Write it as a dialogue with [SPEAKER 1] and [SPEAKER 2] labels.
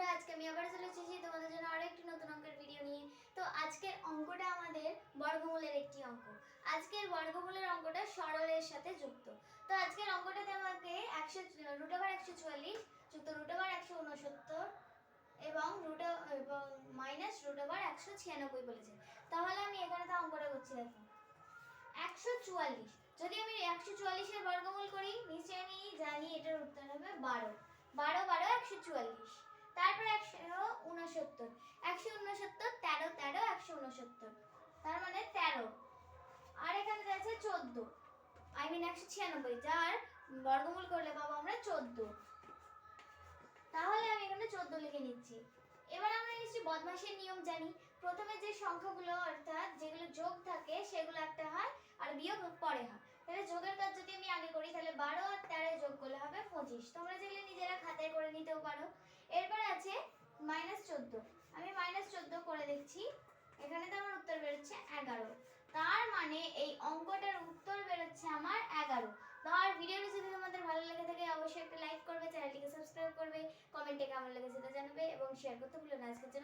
[SPEAKER 1] বন্ধুরা, আজকে আমি আবার চলে এসেছি তোমাদের জন্য আরও একটি নতুন অঙ্কের ভিডিও নিয়ে। তো আজকের অঙ্কটা আমাদের বর্গমূলের একটি অঙ্ক। আজকের বর্গমূলের অঙ্কটা সরলের সাথে যুক্ত। তো আজকের অঙ্কটাতে আমাকে একশো রুট ওভার একশো চুয়াল্লিশ যুক্ত রুট ওভার একশো উনসত্তর এবং রুট এবং মাইনাস রুট ওভার একশো ছিয়ানব্বই বলেছে। তাহলে আমি এখানে তো অঙ্কটা করছি, দেখো। একশো চুয়াল্লিশ। যদি আমি একশো চুয়াল্লিশের বর্গমূল করি, নিশ্চয়ই আমি জানি এটার উত্তর হবে বারো। বারো বারো একশো চুয়াল্লিশ তারপর একশো উনসত্তর একশো উনসত্তর, তেরো তেরো, একশো উনসত্তর। তার মানে তেরো। আর এখানে আছে চোদ্দ। আই মিন একশো ছিয়ানব্বই, যার বর্গমূল করলে পাবো আমরা চোদ্দ। তাহলে আমি এখানে চোদ্দ লিখে নিচ্ছি। এবার আমরা নিশ্চয়ই বদমাসের নিয়ম জানি। প্রথমে যে সংখ্যাগুলো, অর্থাৎ যেগুলো যোগ থাকে, সেগুলো একটা হয়, আর বিয়োগ পরে হয়। তাহলে যোগের কাজ যদি আমি আগে করি, তাহলে বারো আর তেরো যোগ করলে হবে পঁচিশ। তোমরা যেগুলো নিজেরা খাতায় করে নিতেও পারো। এরপর আছে মাইনাস চোদ্দ। করে দেখছি। এখানে তো আমার উত্তর বেরোচ্ছে এগারো। তার মানে এই অঙ্কটার উত্তর বেরোচ্ছে আমার এগারো। আর ভিডিওটি যদি তোমাদের ভালো লেগে থাকে, অবশ্যই একটা লাইক করবে, চ্যানেলটিকে সাবস্ক্রাইব করবে কমেন্টে কেমন লেগেছে সেটা জানাবে এবং শেয়ার করতে ভুলো না। আজকের জন্য